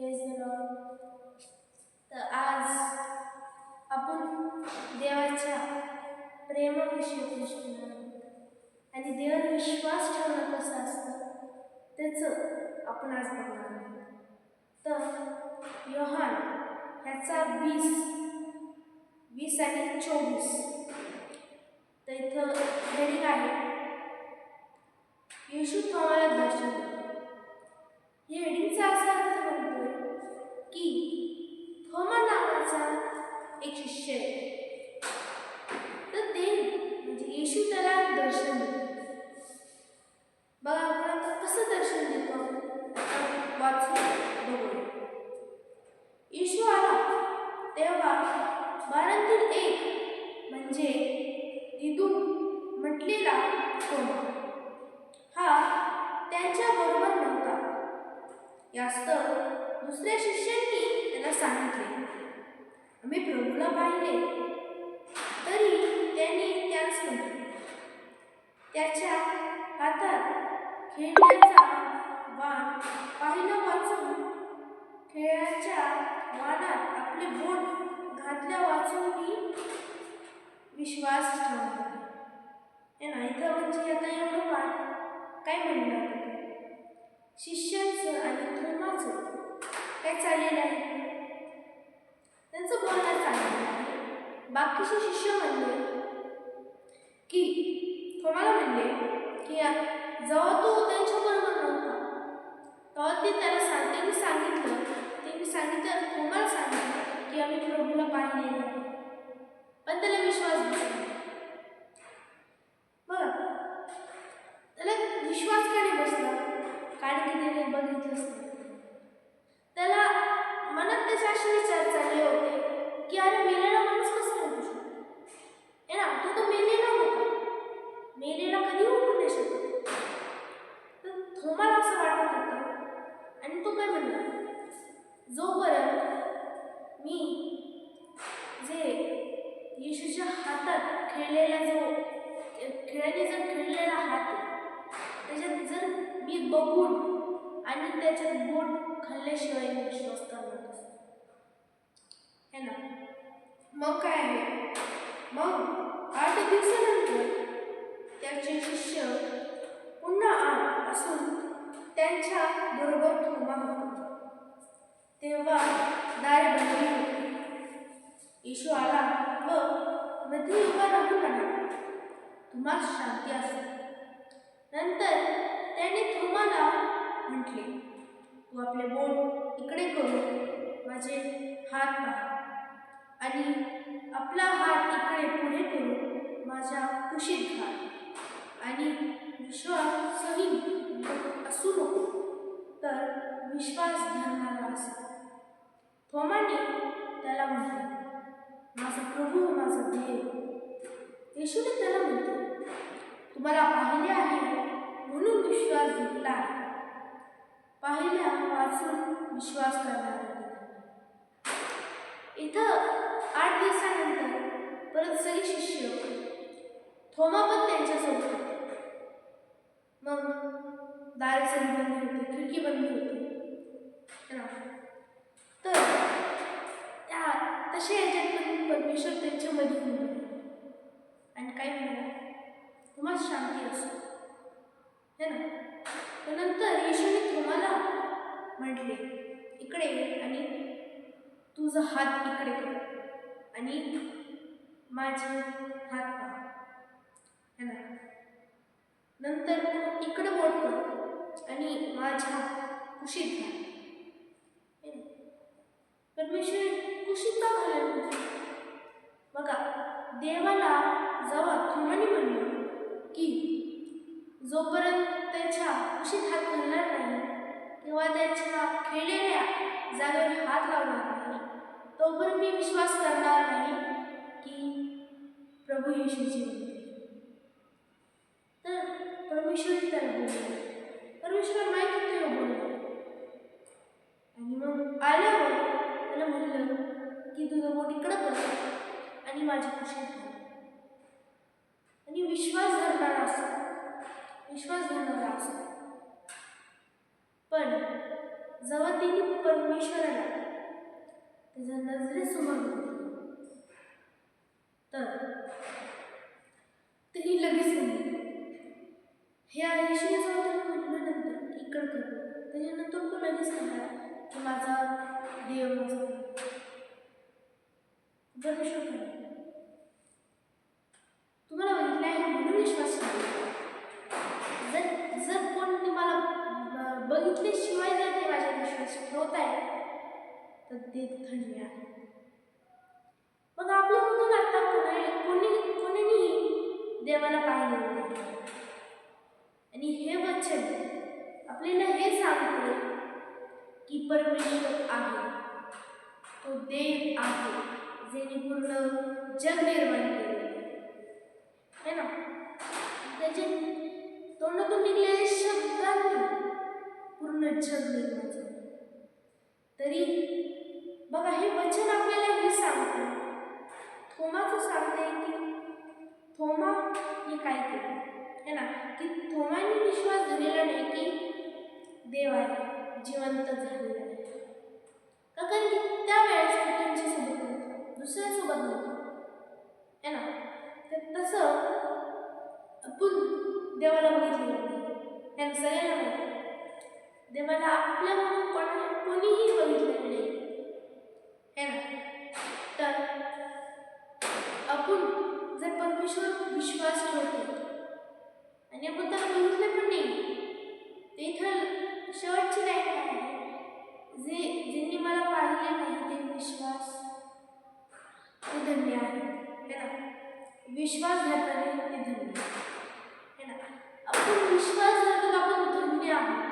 Praise the तर आज आपण देवाच्या प्रेमाविषयी कृष्ण आणि देवावर विश्वास ठेवणं कसं असतं त्याचं आपण आज बघणार तर योहान ह्याचा वीस वीस आणि चोवीस. तर इथं हेडिंग आहे येशू थोमाला दर्शन हे हेडिंगचा असा अर्थ म्हणतोय की खेळण्याचा वाण पाहिलं वाचून खेळाच्या वाणात आपले बोट घातल्या वाचून मी विश्वास ठेवला हे ना म्हणजे आता एवढं वाण काय म्हणणार? शिष्यांचं आणि धर्माचं काय चाललेलं आहे? त्यांचं बोलणं चाललेलं आहे. बाकीचे शिष्य म्हणले की थोमाला म्हणले की या- जेव्हा तू त्यांच्याबरोबर नव्हता तेव्हा ते त्याला सांग त्यांनी सांगितलं. त्यांनी सांगितलं तुम्हाला सांगितलं की आम्ही प्रभूला पाहिले नाही पण त्याला विश्वास बसला बघा त्याला विश्वास का नाही बसला? कारण की त्याने बघितलंच नाही. त्याला मनात त्याचे असे विचार चालले होते की अरे मेलेला माणूस कसा उठू शकतो ना तो तर मेलेला होता. मेलेला कधी उठू नाही शकत तर थोमाला असं वाटत होतं आणि तो काय म्हणला जोपर्यंत मी जे येशूच्या हातात खेळलेला जो खेळाने जर खेळलेला हात आहे त्याच्यात जर मी बघून आणि त्याच्यात बोट खाल्ल्याशिवाय मी विश्वास करणार नसतो. है ना मग काय आहे मग आठ दिवसानंतर त्याचे शिष्य पुन्हा आत असून त्यांच्या बरोबर थोमा होता तेव्हा दार बंदी होती येशू आला. हो, व मध्ये उभा राहून म्हणाला तुम्हाला शांती असो नंतर त्याने थोमाला म्हटले तू आपले बोट इकडे करून माझे हात पहा. आणि आपला हात इकडे पुढे करून माझ्या कुशीत घाल. आणि विश्वासही असू नको. तर विश्वास धरणारा असा थोमाने त्याला म्हटले माझा प्रभू माझा देव. येशूने त्याला म्हणतो तुम्हाला पाहिले आहे म्हणून विश्वास घेतला आहे. पाहिल्या वाचून विश्वास करणार. इथं आठ दिवसानंतर परत सगळे शिष्य थोमा पण त्यांच्यासोबत होते मग दारे सगळी बंद होते खिडकी बंद होती. तर असे याच्यात पण परमेश्वर त्यांच्यामध्ये होऊन आणि काय म्हणाला? तुम्हाला शांती असो. है ना? तर नंतर येशूने तुम्हाला म्हटले इकडे आणि तुझा हात इकडे कर आणि माझे हात पहा. है ना? नंतर तू इकडे बोट कर आणि माझ्या कुशीत घ्या परमेश्वर कुशीत का घालायला बघा देवाला जेव्हा थोमाने म्हणलं की जोपर्यंत त्याच्या कुशीत हात घालणार नाही किंवा त्याच्या खेळलेल्या जागेवर हात लावणार नाही. तोपर्यंत मी विश्वास करणार नाही की प्रभू येशूची तर परमेश्वर त्याला बोलले. परमेश्वर माहिती होते हो बोलले. आणि मग आल्यावर त्याला म्हणलं की तुझं बोट इकडं कर आणि माझ्या कुशीत आणि विश्वास धरणारा असतो विश्वास धरणारा असतो पण जेव्हा तिने परमेश्वराला त्याच्या नजरेसमोर बघितलं, तर तिने लगेच म्हणली हे आयुष्य जेव्हा त्याला म्हटल्यानंतर इकडं कर त्याच्यानंतर तो लगेच म्हणला की माझा देव माझा परमेश्वर तुम्हाला बघितलं आहे म्हणून विश्वास जर जर कोणी मला ब- बघितल्याशिवाय जर ते माझ्यावर विश्वास ठेवत आहे तर ते धन्य आहे मग आपल्यामधून आता कोणी कोणी कोणीही देवाला पाहिले नाही आणि हे वचन आपल्याला हे सांगते की परमेश्वर आहे. तो देव आहे ज्याने पूर्ण जग निर्माण केले. है ना? त्याचे तोंडातून निघलेले शब्दांनी पूर्ण जग निर्माण झाले. तरी बघा हे वचन आपल्याला हे सांगते. थोमाचं सांगते की थोमा हे काय केलं? है ना? की थोमाने विश्वास धरलेला नाही की देव आहे. जिवंत झालेला आहे. का कारण की त्यावेळेस तो त्यांच्यासोबत नव्हता दुसऱ्यासोबत नव्हता. है ना? तर तसं आपण देवाला बघितलं नाही ना सगळ्यांना माहिती देवाला आपल्या म्हणून कोणा कोणीही बघितलेलं नाही. है ना? तर आपण जर परमेश्वर विश्वास ठेवतो आणि आपण त्याला बघितलं पण नाही ते इथं शेवटची लाईन आहे. जे ज्यांनी मला पाहिले नाही ते विश्वास. ते धन्य आहे. है ना? विश्वास घातले ते धन्य है ना? आपण विश्वास धरतो तर आपण धन्य आहोत.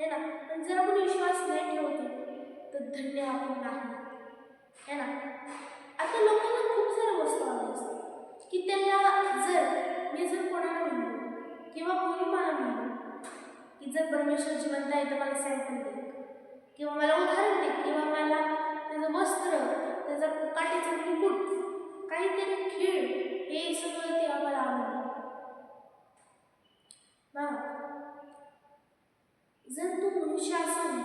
है ना? पण जर आपण विश्वास नाही ठेवतो तर धन्य आपण नाही. है ना? आता लोकांना खूप साऱ्या वस्तू हव्या असतात की त्यांना जर मी जर कोणाला म्हणलो किंवा कोणी मला की जर परमेश्वर जिवंत आहे तर मला सॅम्पल दे. किंवा मला उदाहरण दे. किंवा मला त्याचं वस्त्र त्याचा काठीचं मुकुट काहीतरी खेळ हे सगळं ते आम्हाला आणून ना जर तू मनुष्य असून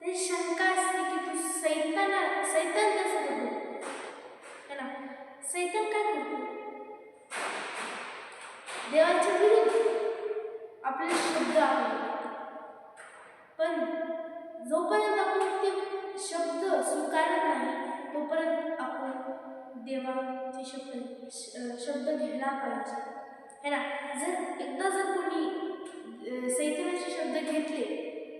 ते शंका असते की तू सैताना सैतान कसं करतो? है ना? सैतान काय करतो? देवाच्या विरुद्ध आपले शब्द आहेत पण जोपर्यंत आपण ते शब्द स्वीकारत नाही तोपर्यंत आपण देवाचे शब्द श- शब्द घ्यायला पाहिजे. है ना? जर एकदा जर कोणी सैतनाचे शब्द घेतले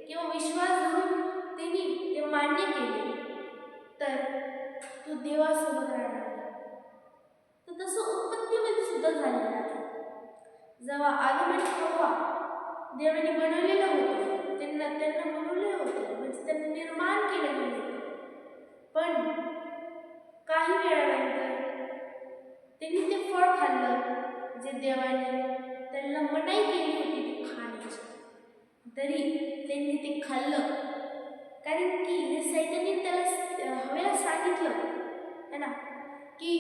किंवा विश्वास धरून त्यांनी ते मान्य केले तर तो देवासोबत राहणार तर तसं उत्पत्तीमध्ये सुद्धा झालेलं आहे. जेव्हा आगमन हवा देवाने बनवलेलं होतं. त्यांना त्यांना बनवले होतं. म्हणजे त्यांना निर्माण केलं गेलं पण काही वेळानंतर त्यांनी ते फळ खाल्लं. जे देवाने त्यांना मनाई केली होती ते खाण्याची. तरी त्यांनी ते खाल्लं. कारण की हे सैतानी त्याला हवेला सांगितलं है ना की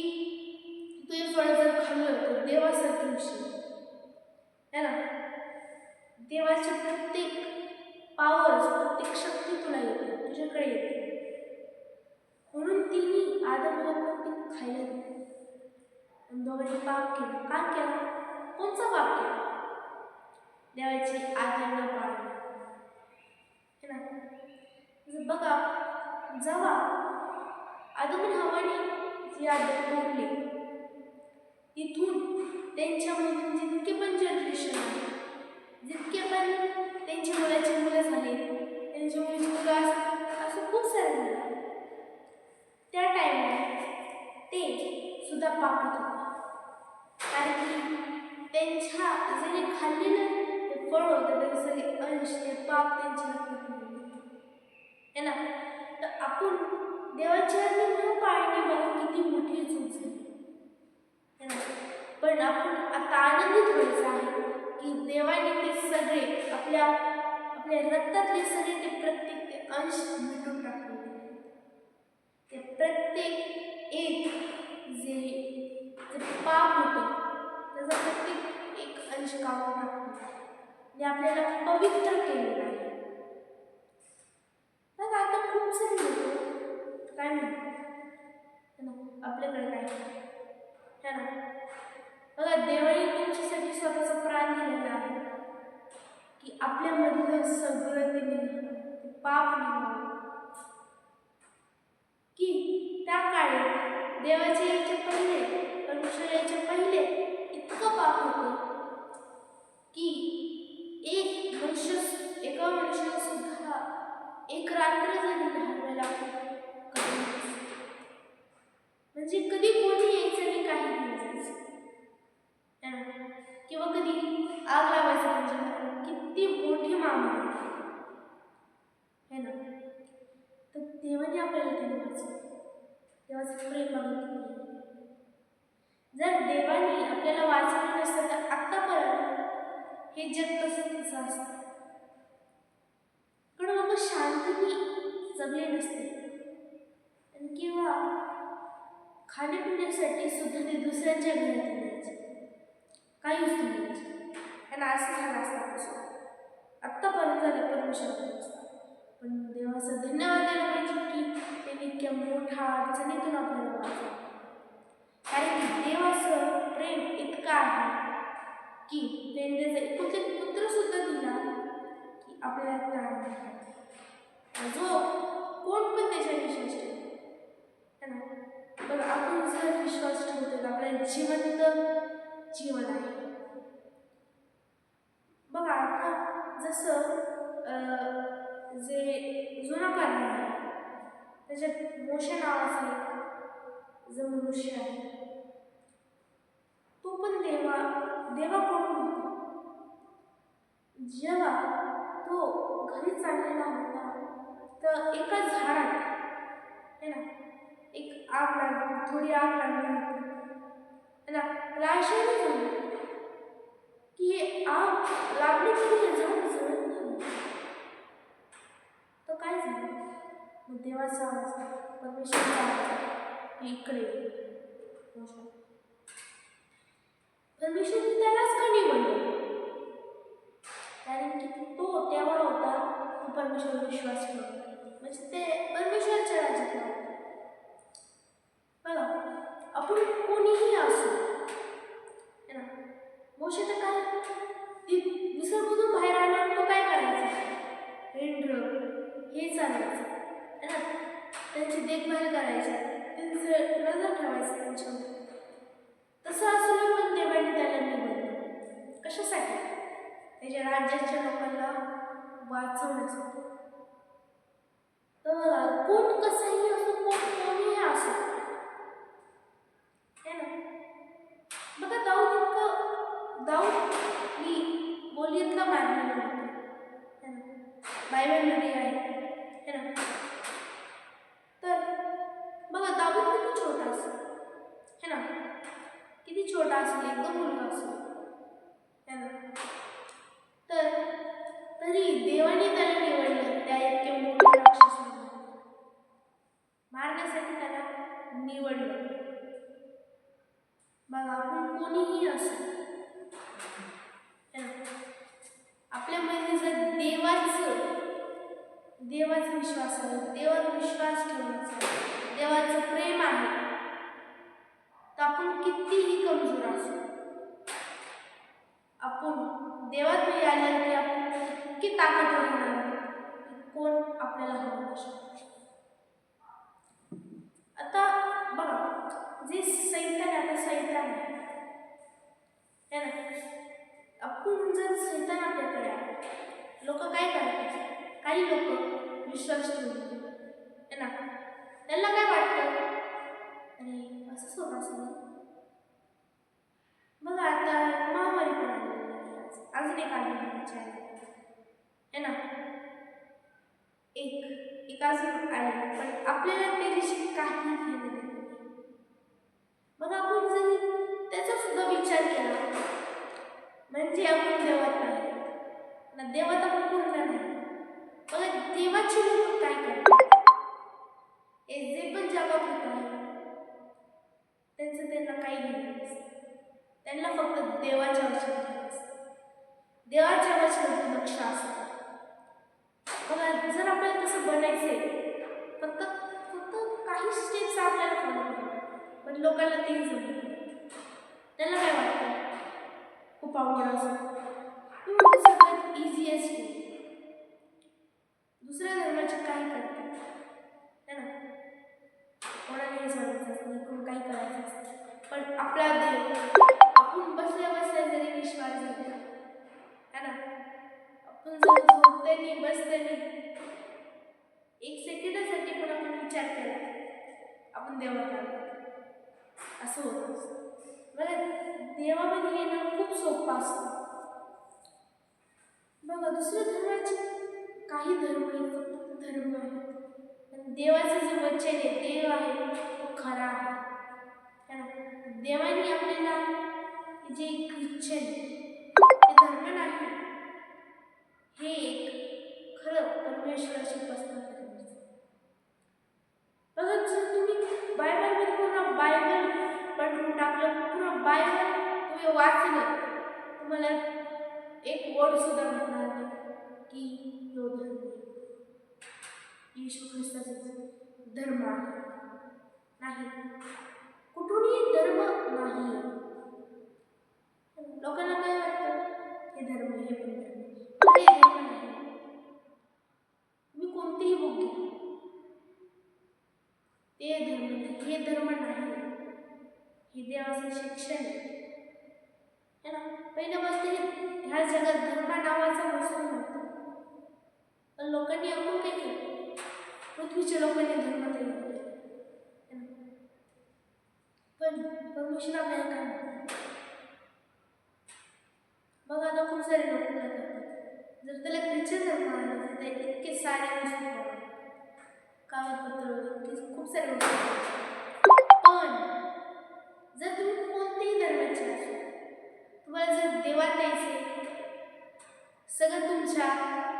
तू हे फळ जर खाल्लं तर देवासारखी होशील. है ना? देवाची प्रत्येक पावर्स प्रत्येक शक्ती तुला येते तुझ्याकडे येते. म्हणून तिने आदमला पण ते खायला दिलं. दोघांनी पाप केलं. का केला? कोणचा पाप केला? देवाची आज्ञा न पाळणं है ना? जर बघा जेव्हा आदम आणि हवाने जी आज्ञा तोडली तिथून त्यांच्यामधून जितके पण जनरेशन आहे जितके पण त्यांची मुलाची मुलं झाली त्यांची मुलीची मुलं असं असं खूप सारे मुलं त्या टाईमला ते सुद्धा पापत होते कारण की त्यांच्या जे खाल्लेलं फळ होतं त्याचे सगळे अंश ते पाप त्यांच्या है ना? तर आपण देवाची आज्ञा न पाळणे बघा किती मोठी चूक झाली. है ना? पण आपण आता आनंदित व्हायचं आहे की देवाने ते सगळे आपल्या आपल्या रक्तातले सगळे ते प्रत्येक ते अंश मिटून टाकले ते प्रत्येक एक जे पाप होतो त्याचा प्रत्येक एक अंश काढून टाकतो ते आपल्याला पवित्र केलं आहे. आता खूप आपल्याकडे काय ना. बघा देवा स्वतःचा प्राण दिलेला आहे. की आपल्यामधलं सगळं तिने पाप निघालं. की त्या काळी देवाच्या यायचे पहिले परमेश्वर यायचे पहिले इतकं पाप होतं की एक मनुष्य एका मनुष्याला सुद्धा एक रात्र जरी घालवायला खूप कठीण असतं. म्हणजे कधी कोणी यायचं आणि काही नाही जायचं है ना? किंवा कधी आग लावायचं म्हणजे घराला. किती मोठी मामा है ना तर देवाने आपल्याला ते वाचलं देवाचं प्रेम मागितलं जर देवाने आपल्याला वाचवलं नसतं तर आत्तापर्यंत हे जग तसं तसं असतं. कारण बाबा शांतीने जगले नसते. आणि किंवा खाण्यापिण्यासाठी सुद्धा ते दुसऱ्यांच्या घरात यायचे. काही वस्तू मिळायची आणि असं झालं असतं आत्तापर्यंत झालं परमेश्वर पण देवाचं धन्यवाद द्यायला पाहिजे की त्यांनी इतक्या मोठ्या अडचणीतून आपल्याला कारण देवाचं प्रेम इतकं आहे. की त्यांनी त्याचा पुत्र सुद्धा दिला की आपल्याला त्रास जो कोण पण त्याच्या विश्वास ठेवतो है ना आपण जर विश्वास ठेवतो तर आपल्या जिवंत जीवन आहे. बघा आता जसं जे जुना काळ आहे त्याच्यात मोशे नावाचा एक जो मनुष्य आहे तो पण देवा देवाकडून होता जेव्हा तो घरी चाललेला होता तर एका झाडात है ना एक आग लागली थोडी आग लागली होती. है ना की हे आग लागली तो हे झाड जळत नाही काय झालं? मग देवाचा आवाज परमेश्वरचा आवाज की इकडे परमेश्वरने त्यालाच का निवडलं कारण की तो तेव्हा होता तो परमेश्वर विश्वास ठेवला. म्हणजे ते परमेश्वरच्या राज्यात असो. है ना मोशे तर काय? ती निसर्गमधून बाहेर आल्यावर तो काय करायचा? रेंड्र हे चालायचं. है ना त्यांची देखभाल करायची. त्यांचं नजर ठेवायचं त्यांच्यावर. तसं असून पण देवाने त्याला निवडलं. कशासाठी? त्याच्या राज्याच्या लोकांना वाचवण्यासाठी. तर कोण कसंही असो कोण कोणीही असो है ना बघा दाऊद इतकं मी बोलीतलं बोलीतला बाय बायबलमध्ये आहे देवाचा विश्वास आहे. देवावर विश्वास ठेवायचा देवाचं प्रेम आहे. तर आपण कितीही कमजोर असू आपण देवात मिळाल्या की आपण इतकी ताकद होणार कोण आपल्याला हरवू शकतो आता बघा जे सैतान आहे आता सैतान आहे. ना आपण जर सैतान आपल्याकडे आहे लोक काय करतात? काही लोक विश्वास ठेवू है ना त्यांना काय वाटतं? आणि असं सोडा असेल बघा आता महामारी पण अजून एक आहे विचार है ना एक एक अजून आले पण आपल्याला त्याच्याशी काही घेणं नाही. मग आपण जरी त्याचा सुद्धा विचार केला म्हणजे आपण देवत नाही. ना देवता फक्त देवाच्या वचनात देवाच्या वचनात लक्ष असतं. बघा जर आपल्याला तसं बनायचंय फक्त फक्त काही स्टेप्स आपल्याला फॉलो पण लोकांना ते जमत त्याला त्यांना काय वाटतं? खूप आवड असं सगळ्यात इझिएस्ट दुसऱ्या धर्माचे काय करतात है ना? कोणाला हे सांगायचं असतं कोण काही करायचं असतं. पण आपला देव आपण बसल्या बसल्या जरी विश्वास झाला है ना? आपण जर झोपतानी बसतानी एक सेकंदासाठी पण आपण विचार केला आपण देवाकडे असं होत बघा देवामध्ये येणं खूप सोपं असतं. बघा दुसऱ्या धर्माचे काही धर्म आहेत फक्त धर्म आहेत. पण देवाचं जे वचन आहे देव आहे तो खरा आहे. ना? देवाने जे ख्रिश्चन ते धर्म नाही हे एक खरं परमेश्वराची उपासना करण्याचं बघा जर तुम्ही बायबलमध्ये पूर्ण बायबल पलटून टाकलं पूर्ण बायबल तुम्ही वाचलं तुम्हाला एक वर्ड सुद्धा भेटणार नाही की यो धर्म. येशू ख्रिस्ताचा धर्म नाही. कुठूनही धर्म नाही. लोकांना काय वाटतं? हे धर्म हे पण धर्म. हे धर्म नाही? मी कोणतेही बुक घ्या. ते धर्म नाही हे धर्म नाही. हे देवाचं शिक्षण आहे. है ना? पहिल्यापासून हे ह्या जगात धर्म नावाचा वस्तू नव्हता. पण लोकांनी आपण काही केलं? पृथ्वीच्या लोकांनी धर्म तयार पण परमेश्वर आपल्याला काय म्हणतात बघा आता खूप सारे लोक करतात जर त्याला ख्रिश्चन तर ते इतके सारे वस्तू कागदपत्र खूप सारे गोष्टी पण जर तुम्ही कोणत्याही धर्माचे असो तुम्हाला जर देवात द्यायचे सगळं तुमच्या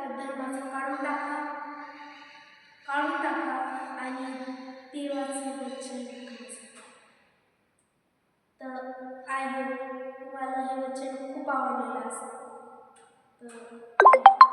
धर्माचं काढून टाका. काढून टाका आणि देवाचे वचन तर आय होप तुम्हाला हे वचन खूप आवडलेलं असेल. तर